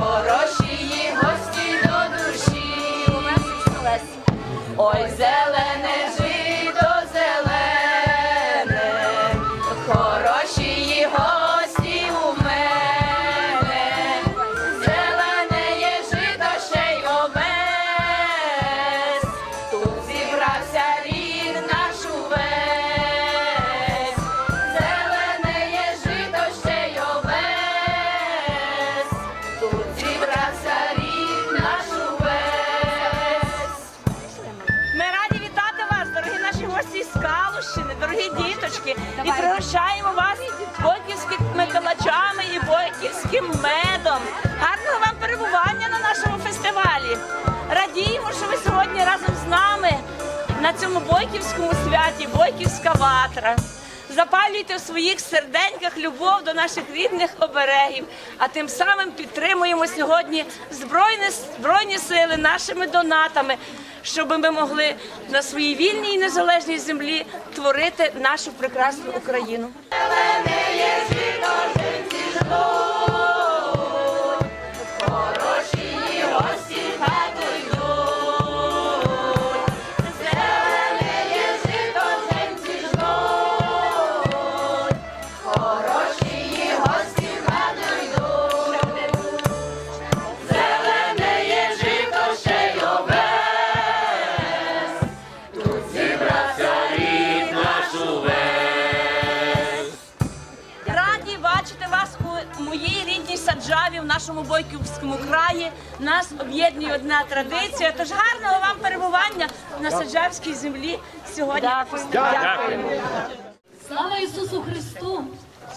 хороші гості до душі. Ой, пригощаємо вас бойківськими калачами і бойківським медом. Гарного вам перебування на нашому фестивалі. Радіємо, що ви сьогодні разом з нами на цьому бойківському святі, бойківська ватра. Запалюйте в своїх серденьках любов до наших рідних оберегів, а тим самим підтримуємо сьогодні збройні, збройні сили нашими донатами, щоб ми могли на своїй вільній і незалежній землі творити нашу прекрасну Україну. Бойківському краї. Нас об'єднує одна традиція. Тож гарного вам перебування на саджавській землі сьогодні. Дякуємо. Слава Ісусу Христу!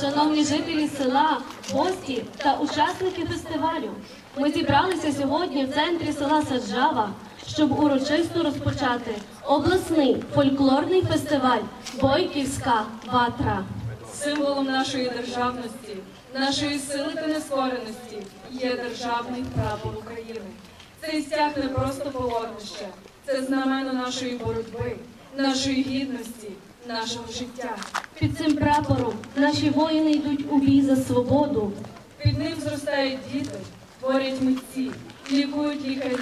Шановні жителі села, гості та учасники фестивалю. Ми зібралися сьогодні в центрі села Саджава, щоб урочисто розпочати обласний фольклорний фестиваль Бойківська ватра. Символом нашої державності, нашої сили та нескореності є державний прапор України. Цей стяг не просто полотнище, це знамено нашої боротьби, нашої гідності, нашого життя. Під цим прапором наші воїни йдуть у бій за свободу. Під ним зростають діти, творять митці, лікують лікарі,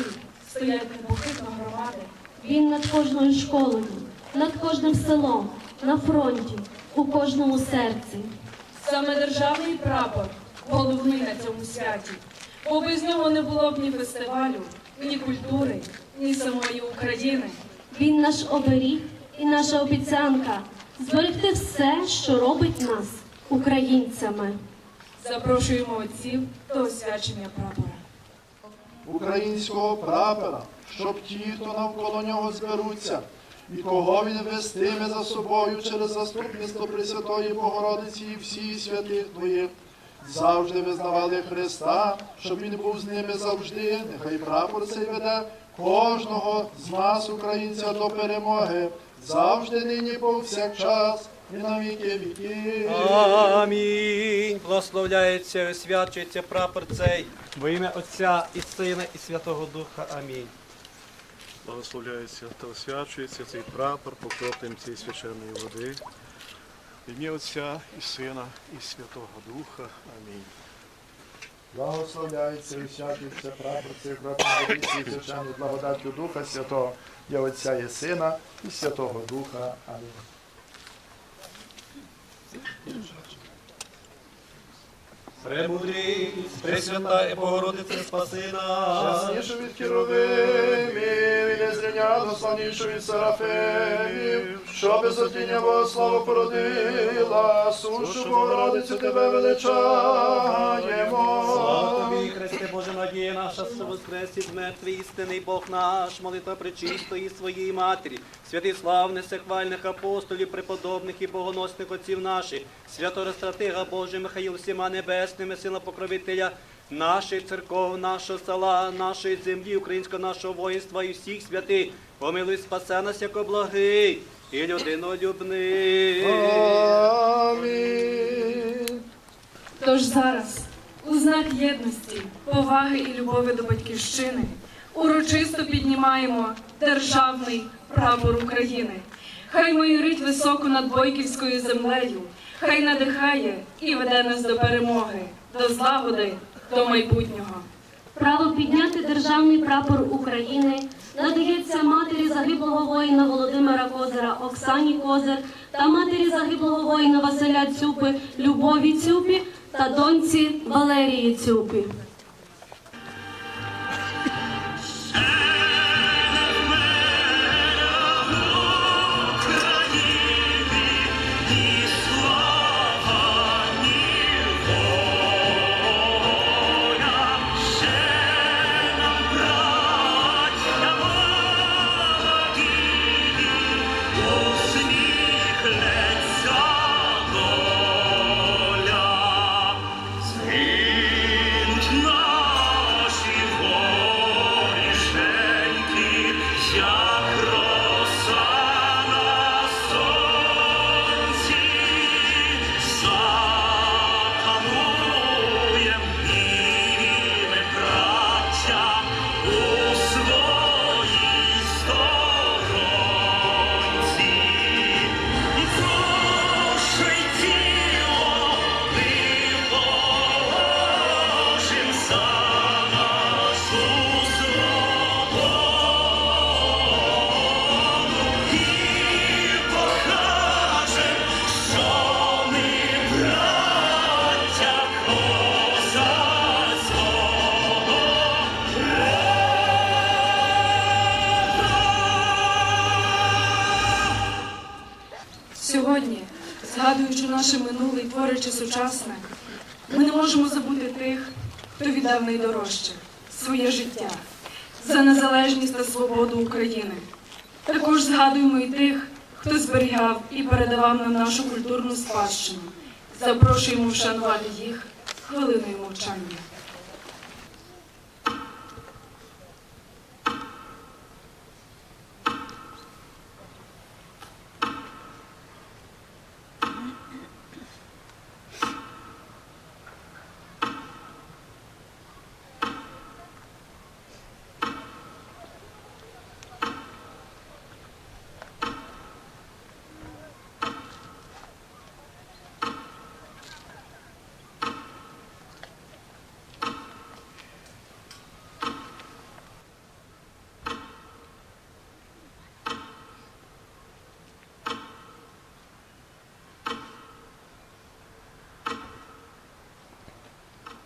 стоять непохитно громади. Він над кожною школою, над кожним селом, на фронті, у кожному серці. Саме державний прапор головний на цьому святі, бо без нього не було б ні фестивалю, ні культури, ні самої України. Він наш оберіг і наша обіцянка зберегти все, що робить нас українцями. Запрошуємо отців до освячення прапора. українського прапора, щоб ті, хто навколо нього зберуться, і кого він вестиме за собою через заступництво Пресвятої Богородиці і всіх святих Твоїх, завжди визнавали Христа, щоб він був з ними завжди. Нехай прапор цей веде кожного з нас, українця, до перемоги, завжди нині повсякчас і на віки віків. Амінь. Благословляється, і освячується прапор цей во ім'я Отця і Сина і Святого Духа. Амінь. Благословляється та освячується цей прапор покроплем цієї священної води. В ім'я Отця і Сина і Святого Духа. Амінь. Благословляється і всякий прапор цих років і священної благодаттю Духа Святого, є Отця і Сина і Святого Духа. Амінь. Премудрий, Пресвята і Богородице, спаси нас. Ясніше від Херовимів, і незрівняно славніше від Серафимів, що без одіння Богослава породила, сушу Богородицю тебе величаємо. Слава тобі, Христе Боже, надія наша, що воскрес із мертвий істинний Бог наш, молитва пречистої своєї Матері, святих славних, всехвальних апостолів, преподобних і богоносних отців наших, святого стратега Божий Михаїл всіма небесними, сила покровителя наших церков, нашого села, нашої землі, українського нашого воїнства і всіх святих, помилуй спасе нас, як благий і людинолюбний. Амінь. Тож зараз, у знак єдності, поваги і любові до батьківщини, урочисто піднімаємо державний прапор України. Хай майорить високо над Бойківською землею, хай надихає і веде нас до перемоги, до злагоди, до майбутнього. Право підняти державний прапор України надається матері загиблого воїна Володимира Козира Оксані Козир та матері загиблого воїна Василя Цюпи Любові Цюпі та доньці Валерії Цюпі. Сучасне, ми не можемо забути тих, хто віддав найдорожче своє життя за незалежність та свободу України. Також згадуємо і тих, хто зберігав і передавав нам нашу культурну спадщину. Запрошуємо вшанувати їх хвилиною мовчання.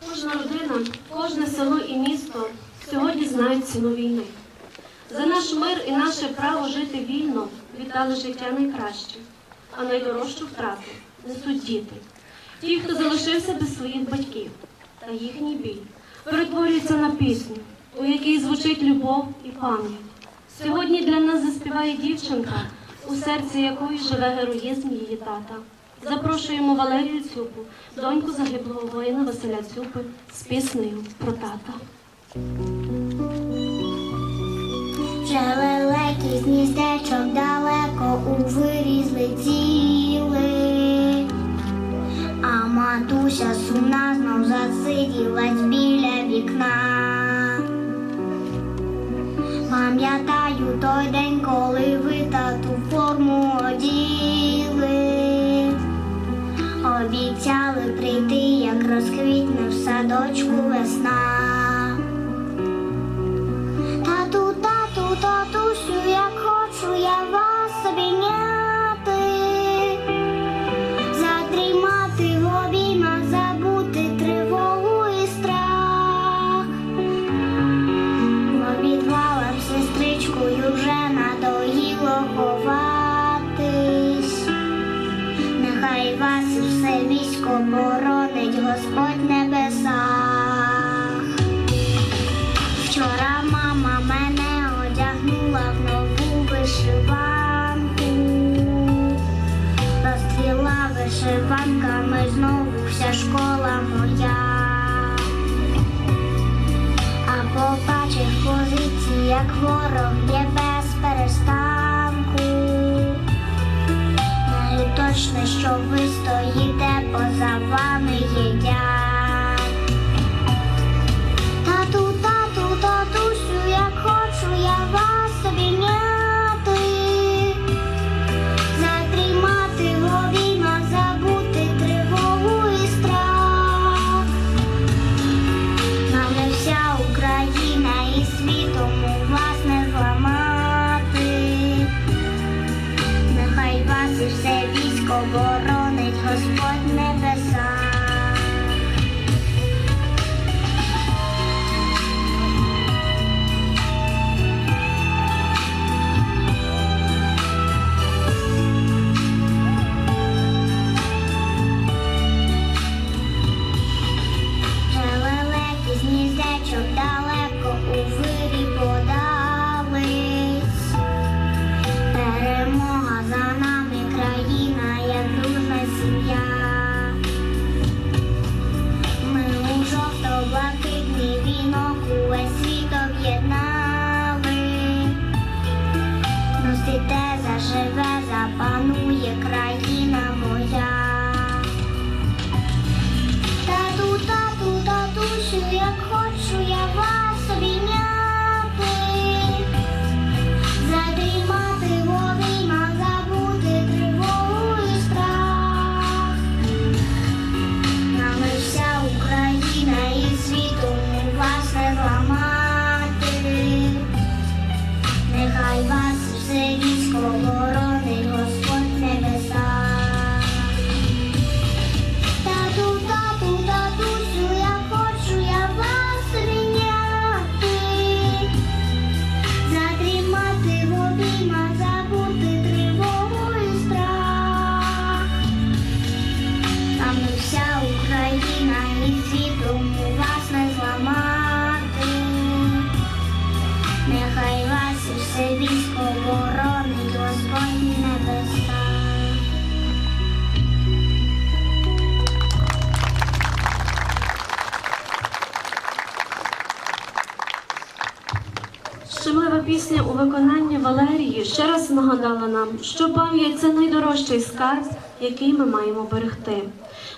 Кожна родина, кожне село і місто сьогодні знають ціну війни. За наш мир і наше право жити вільно віддали життя найкраще, а найдорожчу втрату несуть діти. Ті, хто залишився без своїх батьків, та їхній біль перетворюється на пісню, у якій звучить любов і пам'ять. Сьогодні для нас заспіває дівчинка, у серці якої живе героїзм її тата. Запрошуємо Валерію Цюпу, доньку загиблого воїна Василя Цюпи, з піснею про тата. Вже лелеки з гніздечок далеко у виріз летіли, а матуся сумна знов засиділась біля вікна. Пам'ятаю той день, коли ви тату форму оділи. Обіцяли прийти, як розквітне в садочку весна. Вся школа моя, а побачив позиції, як ворог є без перестанку. Знаю точно, що ви стоїте поза вами їдять. все військо воронить Господь небеса. Щемлива пісня у виконанні Валерії ще раз нагадала нам, що пам'ять це найдорожчий скарб, який ми маємо берегти.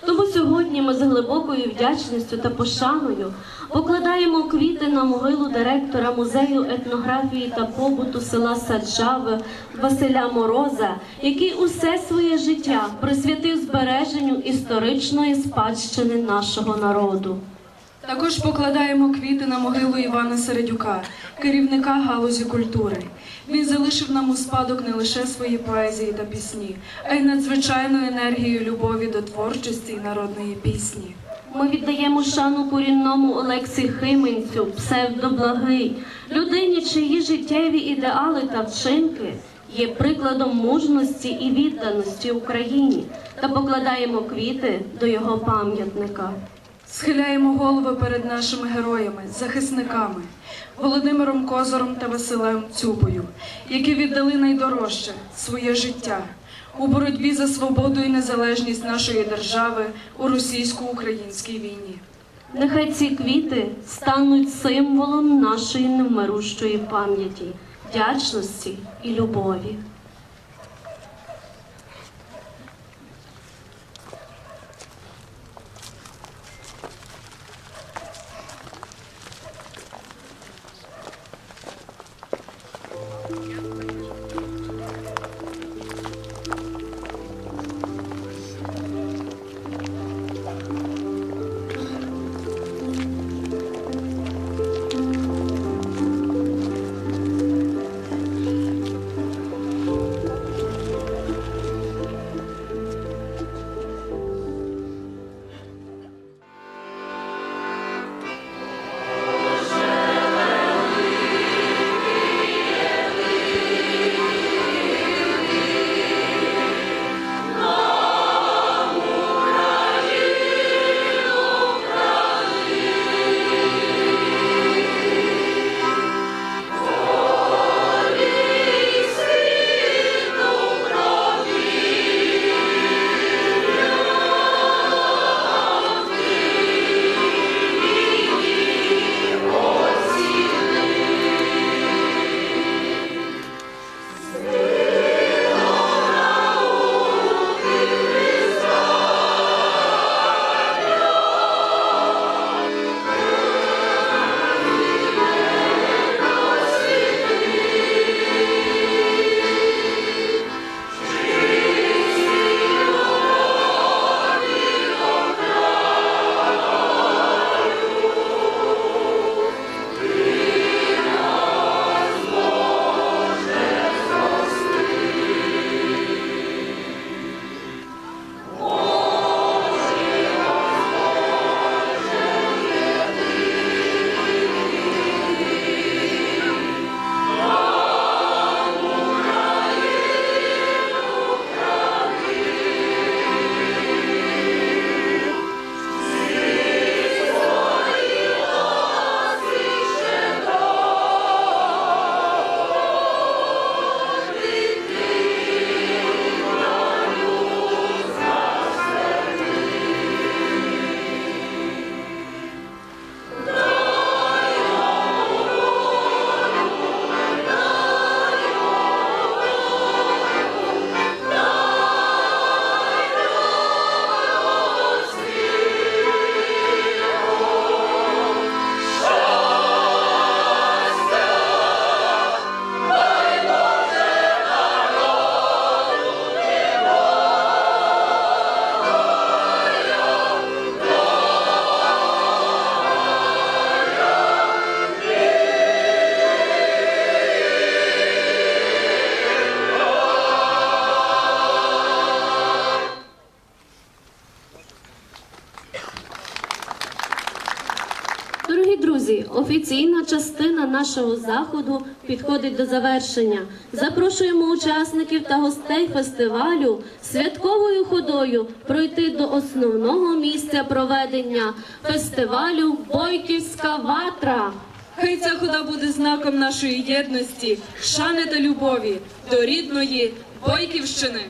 Тому сьогодні ми з глибокою вдячністю та пошаною покладаємо квіти на могилу директора музею етнографії та побуту села Саджави Василя Мороза, який усе своє життя присвятив збереженню історичної спадщини нашого народу. Також покладаємо квіти на могилу Івана Середюка, керівника галузі культури. Він залишив нам у спадок не лише свої поезії та пісні, а й надзвичайну енергію любові до творчості і народної пісні. Ми віддаємо шану корінному Олексі Хименцю, псевдоблагий, людині, чиї життєві ідеали та вчинки є прикладом мужності і відданості Україні, та покладаємо квіти до його пам'ятника. Схиляємо голови перед нашими героями, захисниками Володимиром Козором та Василем Цюбою, які віддали найдорожче своє життя у боротьбі за свободу і незалежність нашої держави у російсько-українській війні. Нехай ці квіти стануть символом нашої невмирущої пам'яті, вдячності і любові. Офіційна частина нашого заходу підходить до завершення. Запрошуємо учасників та гостей фестивалю святковою ходою пройти до основного місця проведення фестивалю Бойківська ватра. Хай ця хода буде знаком нашої єдності, шани та любові до рідної Бойківщини.